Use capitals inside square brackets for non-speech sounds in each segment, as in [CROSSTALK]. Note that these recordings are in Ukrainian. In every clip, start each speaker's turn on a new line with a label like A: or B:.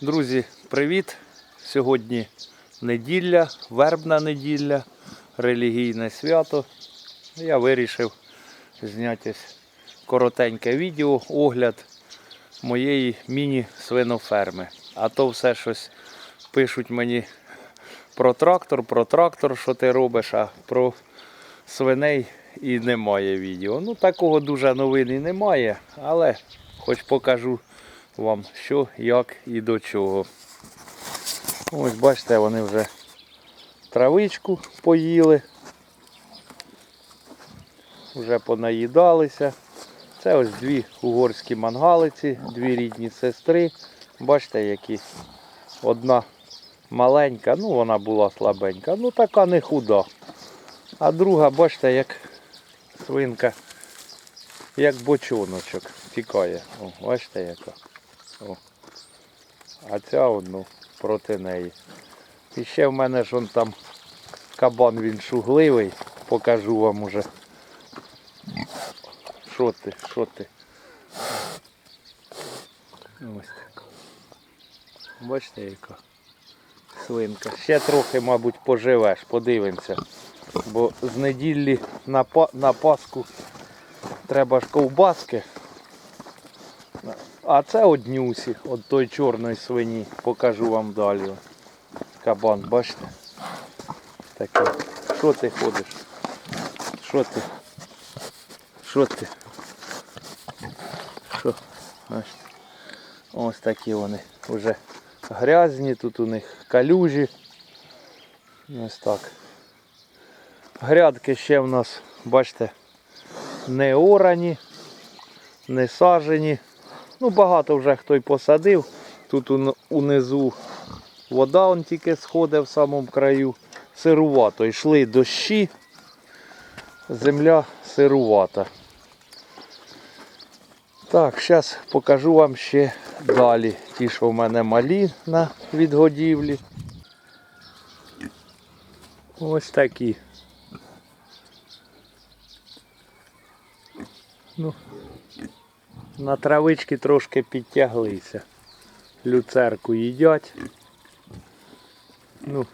A: Друзі, привіт! Сьогодні неділя, вербна неділя, релігійне свято. Я вирішив зняти коротеньке відео, огляд моєї міні-свиноферми. А то все щось пишуть мені про трактор, про трактор, що ти робиш, а про свиней і немає відео. Ну, такого дуже новин і немає, але хоч покажу вам, що, як і до чого. Ось бачите, вони вже травичку поїли, вже понаїдалися. Це ось дві угорські мангалиці, дві рідні сестри. Бачите, які одна маленька, ну вона була слабенька, ну така не худа. А друга, бачите, як свинка, як бочоночок тікає. О, бачите яка. О. А ця одну проти неї. І ще в мене ж он там кабан він шугливий. Покажу вам уже. Що ти, що ти? Ось так. Бачите яка свинка. Ще трохи, мабуть, поживеш, подивимося. Бо з неділі на, на Пасху треба ж ковбаски. А це однюсі, от той чорної свині, покажу вам далі. Кабан, бачите? Такий. Що ти ходиш? Що ти? Що ти? Що? Бачите? Ось такі вони вже грязні, тут у них калюжі. Ось так. Грядки ще в нас, бачите, неорані, не сажені. Ну, багато вже хто й посадив. Тут унизу вода он тільки сходить в самому краю. Сирувато. Йшли дощі. Земля сирувата. Так, зараз покажу вам ще далі. Ті, що в мене малі на відгодівлі. Ось такі. Ну, на травички трошки підтяглися. Люцерку їдять. Ну,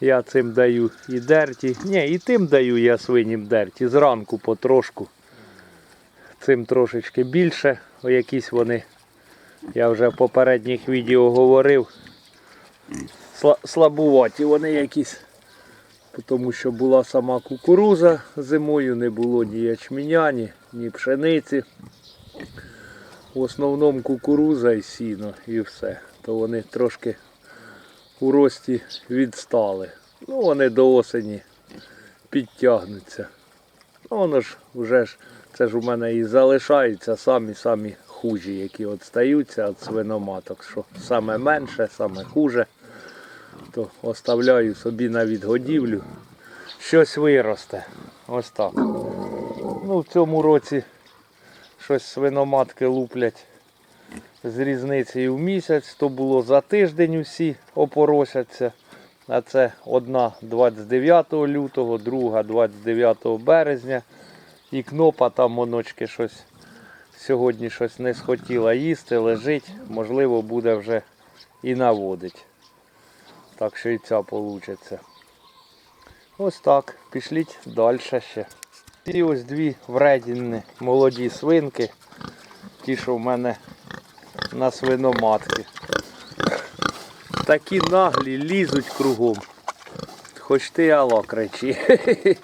A: я цим даю і дерті. Ні, і тим даю я свинім дерті. Зранку потрошку. Цим трошечки більше. О, якісь вони, я вже в попередніх відео говорив. Слабуваті вони якісь. Тому що була сама кукуруза зимою, не було ні ячменя, ні, ні пшениці. В основному кукуруза і сіно і все. То вони трошки у рості відстали. Ну вони до осені підтягнуться. Ну воно ж вже ж, це ж у мене і залишаються самі-самі хужі, які от стаються від свиноматок. Що саме менше, саме хуже, то оставляю собі на відгодівлю. Щось виросте. Ось так. Ну, в цьому році щось свиноматки луплять з різницею в місяць. То було за тиждень усі опоросяться. А це одна 29 лютого, друга 29 березня. І кнопа там моночки щось сьогодні щось не схотіла їсти, лежить, можливо, буде вже і наводить. Так що і ця вийде. Ось так, пішліть далі ще. Ці ось дві вредінні молоді свинки. Ті, що в мене на свиноматки. Такі наглі лізуть кругом. Хоч ти алло кричи. [LAUGHS]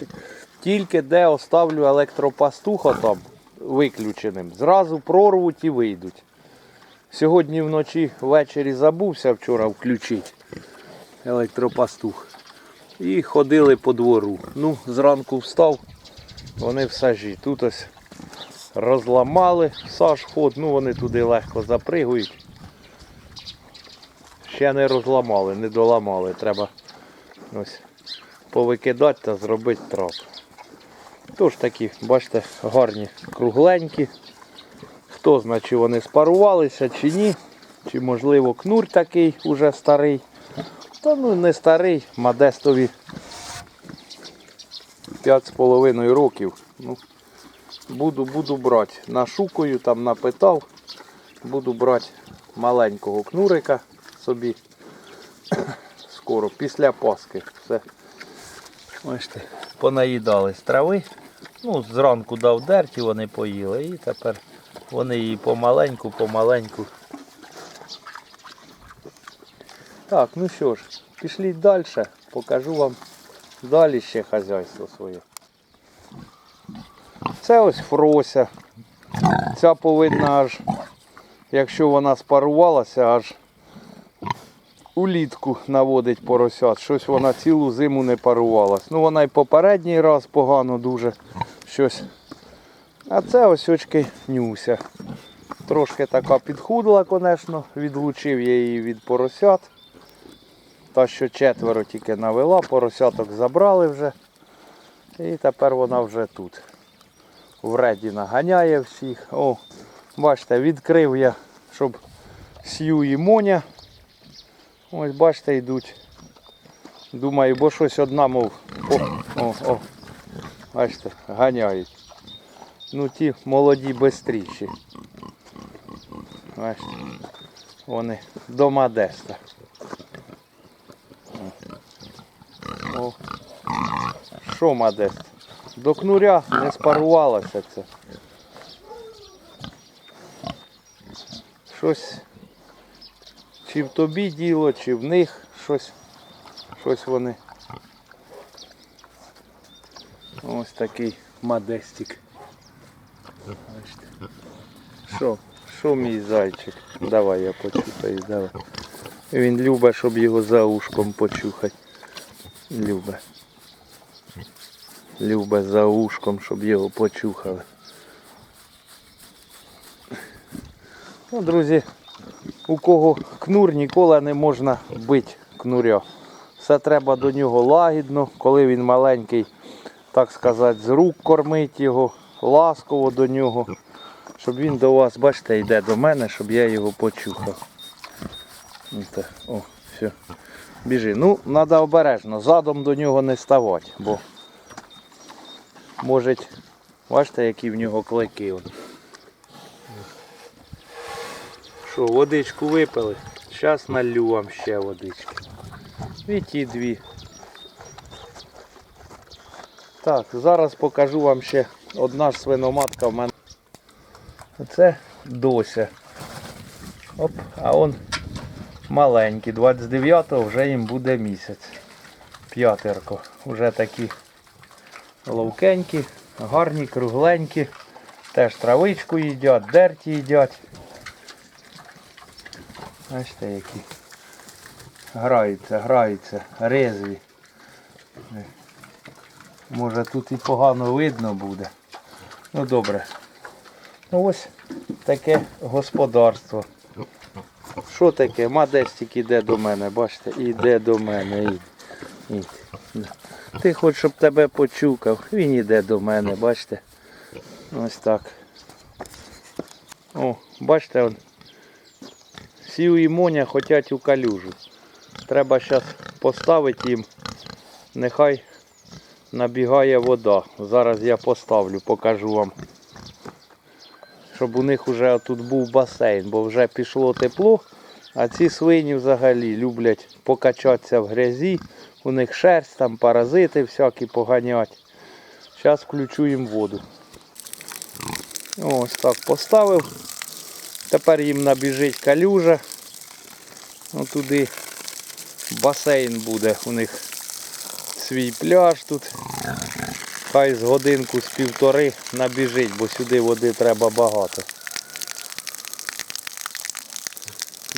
A: Тільки де оставлю електропастуха там виключеним, зразу прорвуть і вийдуть. Сьогодні вночі ввечері забувся вчора включити електропастух. І ходили по двору. Ну, зранку встав, вони в сажі. Тут ось розламали саж ход, ну вони туди легко запригують. Ще не розламали, не доламали. Треба ось повикидати та зробити трап. Тож такі, бачите, гарні, кругленькі. Хто знає, чи вони спарувалися, чи ні. Чи можливо кнур такий уже старий. Та ну не старий, Модестові 5,5 років. Ну, буду, буду брати. Нашукаю, там напитав. Буду брати маленького кнурика собі. [COUGHS] Скоро, після Пасхи. Все. Бачите, понаїдались трави. Ну, зранку дав дерті, вони поїли. І тепер вони її помаленьку, помаленьку. Так, ну що ж, пішліть далі, покажу вам далі ще хазяйство своє. Це ось фрося. Ця повинна аж, якщо вона спарувалася, аж улітку наводить поросят. Щось вона цілу зиму не парувалась. Ну вона й попередній раз погано дуже щось. А це ось очки нюся. Трошки така підхудла, звісно, відлучив я її від поросят. Та що четверо тільки навела, поросяток забрали вже. І тепер вона вже тут. В реді наганяє всіх. О, бачите, відкрив я, щоб сію і моня. Ось бачите, йдуть. Думаю, бо щось одна, мов. О, о, о. Бачите, ганяють. Ну ті молоді бистріші. Бачите. Вони до Модеста. О. Що Модест? До кнуря не спарувалося це. Щось чи в тобі діло, чи в них щось, щось вони. Ось такий модестик. Що? Що мій зайчик? Давай я почухаю, давай. Він любить, щоб його за ушком почухати. Любить. Любить за ушком, щоб його почухали. Ну, друзі, у кого кнур ніколи не можна бити кнуря. Все треба до нього лагідно, коли він маленький, так сказати, з рук кормить його, ласково до нього, щоб він до вас, бачите, йде до мене, щоб я його почухав. О, все. Біжи. Ну, треба обережно, задом до нього не ставати, бо може, бачите, які в нього клики. Що, водичку випили? Зараз налью вам ще водички. І ті дві. Так, зараз покажу вам ще одна свиноматка в мене. Це Дося. Оп, а он маленький. 29-го вже їм буде місяць. П'ятерко. Вже такі ловкенькі, гарні, кругленькі. Теж травичку їдять, дерті їдять. Бачите, які граються, граються, резві. Може тут і погано видно буде. Ну добре. Ну ось таке господарство. Що таке? Мадестик іде до мене, бачите, іде до мене. Ід, ід. Ти хоч щоб тебе почукав, він іде до мене, бачите. Ось так. О, бачите, он. Сів і Моня хочуть у калюжу. Треба зараз поставити їм. Нехай набігає вода. Зараз я поставлю, покажу вам. Щоб у них вже тут був басейн, бо вже пішло тепло, а ці свині взагалі люблять покачатися в грязі. У них шерсть, там паразити всякі поганять. Зараз включу їм воду. Ось так поставив. Тепер їм набіжить калюжа. Ну туди басейн буде. У них свій пляж тут. Хай з годинку, з півтори набіжить, бо сюди води треба багато.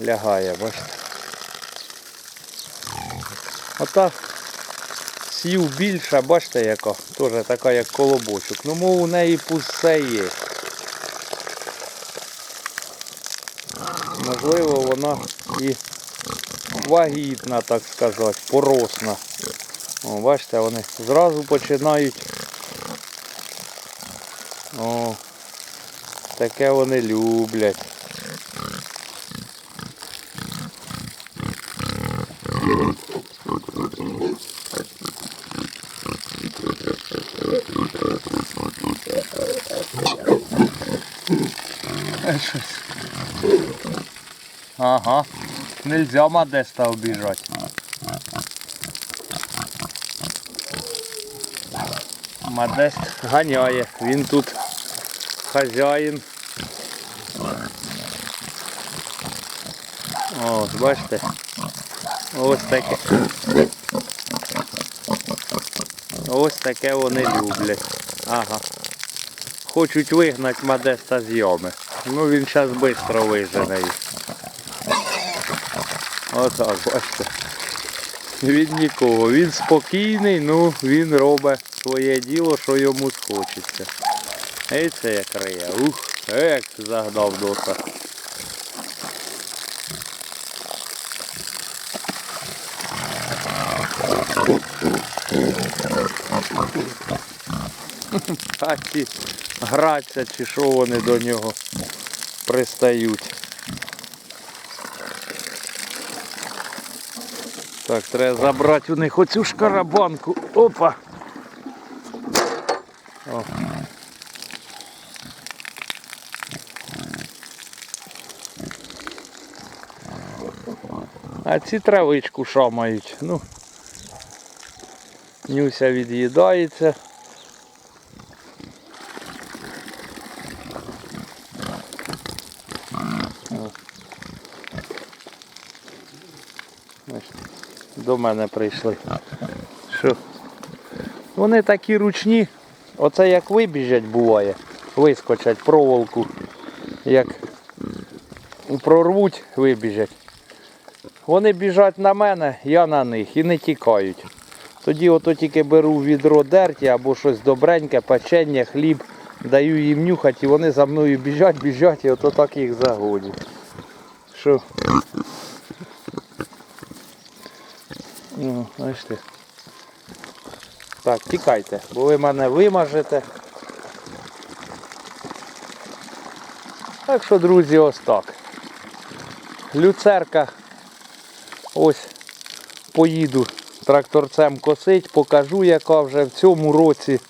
A: Лягає, бачите. Ота сів більша, бачите яка, теж така як колобочок. Ну мов у неї пусте є. Можливо, вона і вагітна, так сказати, поросна. О, бачите, вони зразу починають. О, таке вони люблять. Ага. Нельзя Модеста обіжати. Модест ганяє. Він тут хазяїн. О, бачите? Ось таке. Ось таке вони люблять. Ага. Хочуть вигнати Модеста з ями. Ну він зараз швидко вижене їх. Отак, бачите. Він нікого. Він спокійний, ну він робить своє діло, що йому схочеться. І це як риє. Ух, як загнав доса. [LAUGHS] А ці граться чи що вони до нього пристають. Так, треба забрати у них оцю шкарабанку. Опа. О. А ці травичку шамають. Ну, Нюся від'їдається. До мене прийшли. Що? Вони такі ручні. Оце як вибіжать буває. Вискочать проволоку. Як прорвуть, вибіжать. Вони біжать на мене, я на них і не тікають. Тоді ото тільки беру відро дерті або щось добреньке, печення, хліб, даю їм нюхати і вони за мною біжать, біжать і ото так їх загоню. Що? Ну, бачите. Так, тікайте, бо ви мене вимажете. Так що, друзі, ось так. Люцерка. Ось поїду тракторцем косить, покажу, яка вже в цьому році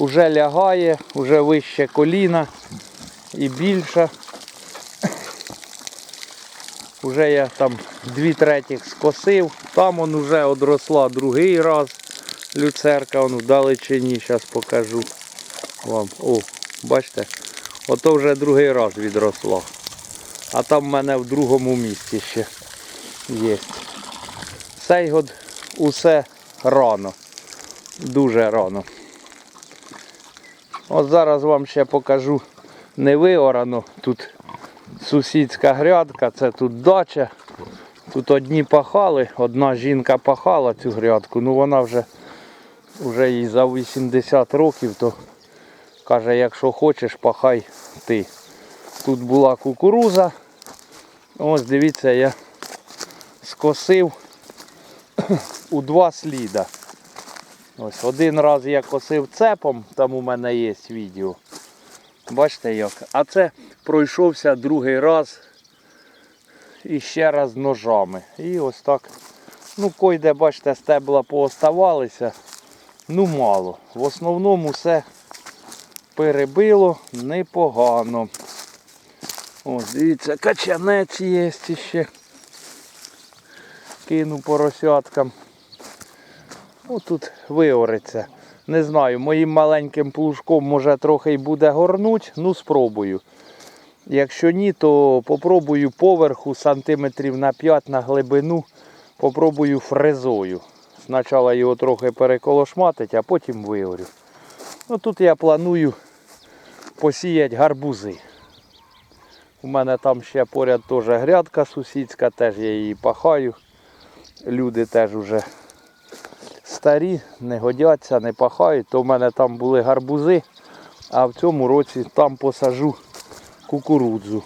A: вже лягає, вже вище коліна і більша. Уже я там дві третіх скосив, там он вже одросла другий раз люцерка, он в далечині, зараз покажу вам. О, бачите, ото вже другий раз відросла. А там в мене в другому місці ще є. Цей год усе рано. Дуже рано. От зараз вам ще покажу не виорано. Тут сусідська грядка, це тут дача. Тут одні пахали, одна жінка пахала цю грядку, ну вона вже, вже їй за 80 років, то каже, якщо хочеш, пахай ти. Тут була кукуруза. Ось дивіться, я скосив у два сліда. Ось один раз я косив цепом, там у мене є відео. Бачите як? А це пройшовся другий раз і ще раз ножами. І ось так. Ну, койде, бачите, стебла пооставалися. Ну мало. В основному все перебило непогано. Ось, дивіться, качанець є ще. Кину поросяткам. Ну тут виориться. Не знаю, моїм маленьким плужком може трохи й буде горнуть, ну спробую. Якщо ні, то попробую поверху сантиметрів на 5 на глибину. Попробую фрезою. Спочатку його трохи переколошматить, а потім виорю. Ну тут я планую посіяти гарбузи. У мене там ще поряд теж грядка сусідська, теж я її пахаю. Люди теж вже старі, не годяться, не пахають, то в мене там були гарбузи, а в цьому році там посажу кукурудзу.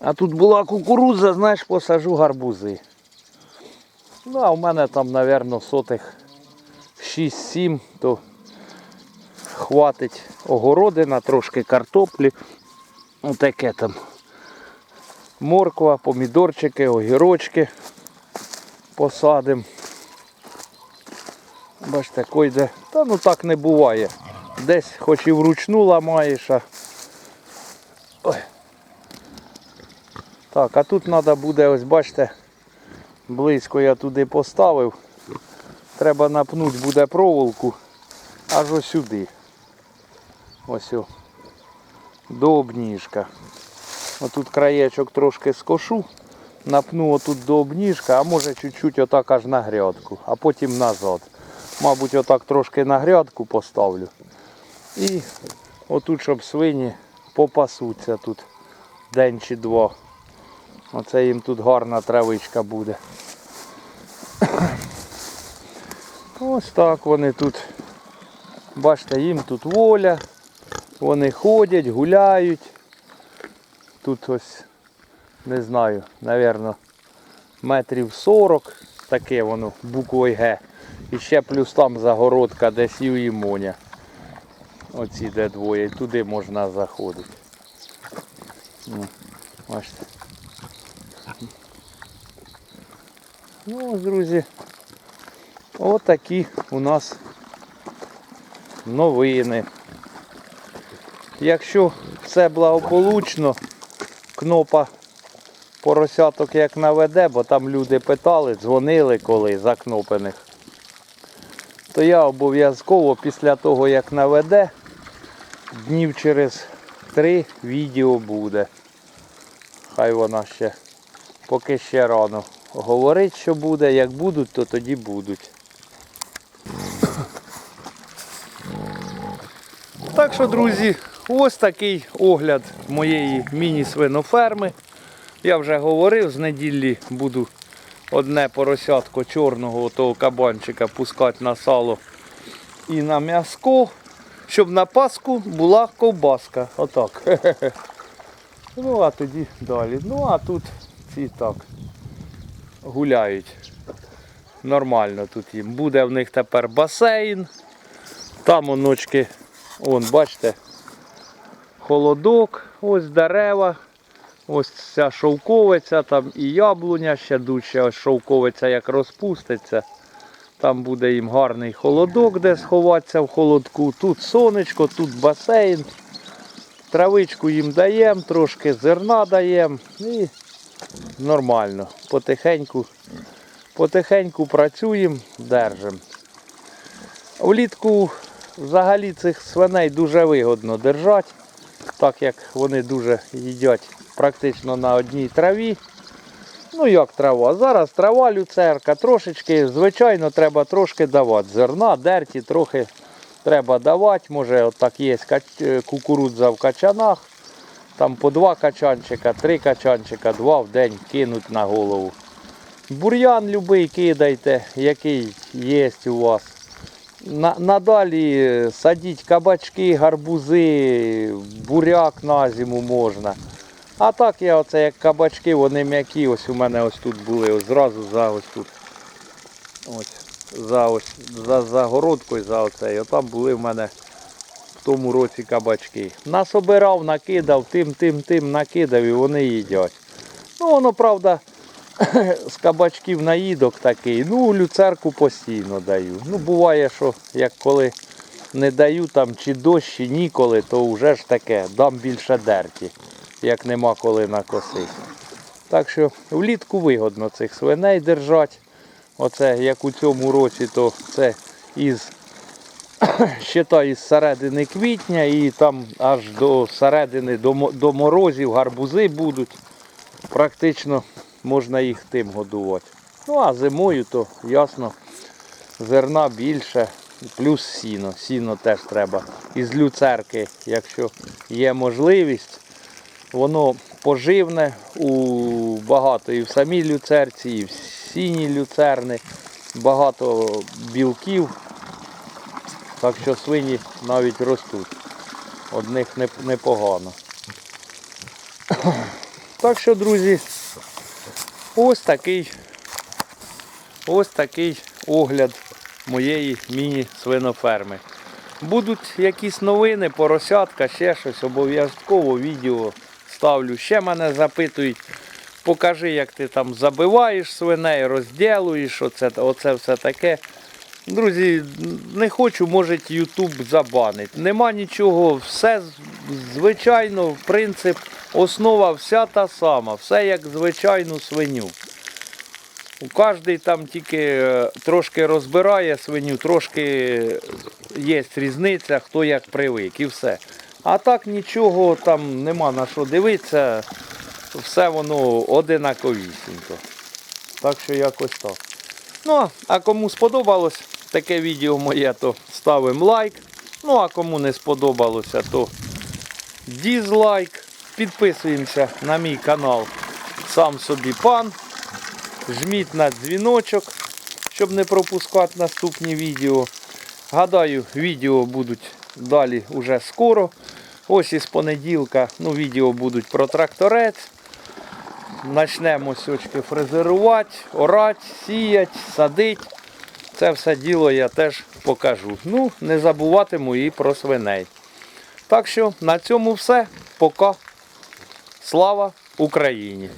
A: А тут була кукурудза, знаєш, посажу гарбузи. Ну, а в мене там, мабуть, сотих 6-7, то хватить огородина, трошки картоплі. Отаке там. Морква, помідорчики, огірочки посадимо. Бачите, койде. Та ну так не буває. Десь хоч і вручну ламаєш, а. Ой. Так, а тут треба буде, ось бачите, близько я туди поставив. Треба напнути буде проволоку аж ось сюди. Ось о. До обніжка. Отут краєчок трошки скошу, напну отут до обніжка, а може чуть-чуть отак аж на грядку, а потім назад. Мабуть, отак трошки на грядку поставлю. І отут, щоб свині попасуться тут день чи два. Оце їм тут гарна травичка буде. [COUGHS] Ось так вони тут. Бачите, їм тут воля. Вони ходять, гуляють. Тут ось, не знаю, напевно, метрів 40, таке воно, буквою Г. І ще плюс там загородка, де сів і Моня. Оці де двоє, і туди можна заходити. Ну, бачите. Ну друзі, отакі у нас новини. Якщо все благополучно, кнопа поросяток як наведе, бо там люди питали, дзвонили коли закнопених, то я обов'язково після того як наведе, днів через три відео буде. Хай вона ще поки ще рано говорить, що буде, як будуть, то тоді будуть. Так що, друзі, ось такий огляд моєї міні-свиноферми. Я вже говорив, з неділі буду одне поросятко чорного того кабанчика пускати на сало і на м'яско, щоб на Пасху була ковбаска. Отак. [LAUGHS] Ну а тоді далі. Ну а тут ці так гуляють. Нормально тут їм. Буде в них тепер басейн. Там оночки, вон, бачите, холодок, ось дерева, ось ця шовковиця, там і яблуня, ще дужче ось шовковиця як розпуститься. Там буде їм гарний холодок, де сховатися в холодку. Тут сонечко, тут басейн. Травичку їм даємо, трошки зерна даємо і нормально. Потихеньку, потихеньку працюємо, держимо. Влітку взагалі цих свиней дуже вигодно держати, так як вони дуже їдять практично на одній траві. Ну як трава? Зараз трава люцерка, трошечки, звичайно, треба трошки давати. Зерна, дерті, трохи треба давати. Може, отак є е, кукурудза в качанах. Там по два качанчика, три качанчика, два в день кинуть на голову. Бур'ян любий кидайте, який є у вас. Надалі е, садіть кабачки, гарбузи, буряк на зиму можна. А так я оце як кабачки, вони м'які, ось у мене ось тут були, ось зразу за ось тут. Ось, за ось за загородкою, за оцею. Отам були в мене в тому році кабачки. Насобирав, накидав, тим, тим, тим накидав і вони їдять. Ну воно, правда, [CLEARS THROAT] з кабачків наїдок такий. Ну, люцерку постійно даю. Ну, буває, що як коли не даю там чи дощ, чи ніколи, то вже ж таке, дам більше дерті, як нема коли накосити. Так що влітку вигодно цих свиней держати. Оце як у цьому році, то це із [COUGHS] считай, із середини квітня і там аж до середини, до, до морозів гарбузи будуть. Практично можна їх тим годувати. Ну а зимою то ясно, зерна більше, плюс сіно. Сіно теж треба. Із люцерки, якщо є можливість, воно поживне у багато і в самій люцерці, і в сіній люцерни, багато білків. Так що свині навіть ростуть. Одних непогано. [CLEARS THROAT] Так що, друзі, ось такий, ось такий огляд моєї міні-свиноферми. Будуть якісь новини, поросятка, ще щось, обов'язково відео ставлю. Ще мене запитують, покажи, як ти там забиваєш свиней, розділуєш, оце, оце все таке. Друзі, не хочу, може Ютуб забанить. Нема нічого, все звичайно, принцип, основа вся та сама, все як звичайну свиню. У кожний там тільки е, трошки розбирає свиню, трошки є різниця, хто як привик і все. А так нічого там нема на що дивитися, все воно одинаковісінько. Так що якось так. Ну, а кому сподобалось таке відео моє, то ставимо лайк. Ну, а кому не сподобалося, то дізлайк. Підписуємося на мій канал Сам собі пан. Жміть на дзвіночок, щоб не пропускати наступні відео. Гадаю, відео будуть далі уже скоро. Ось із понеділка ну, відео будуть про тракторець. Начнемо сьочки фрезерувати, орати, сіяти, садити. Це все діло я теж покажу. Ну, не забуватиму і про свиней. Так що на цьому все. Пока. Слава Україні!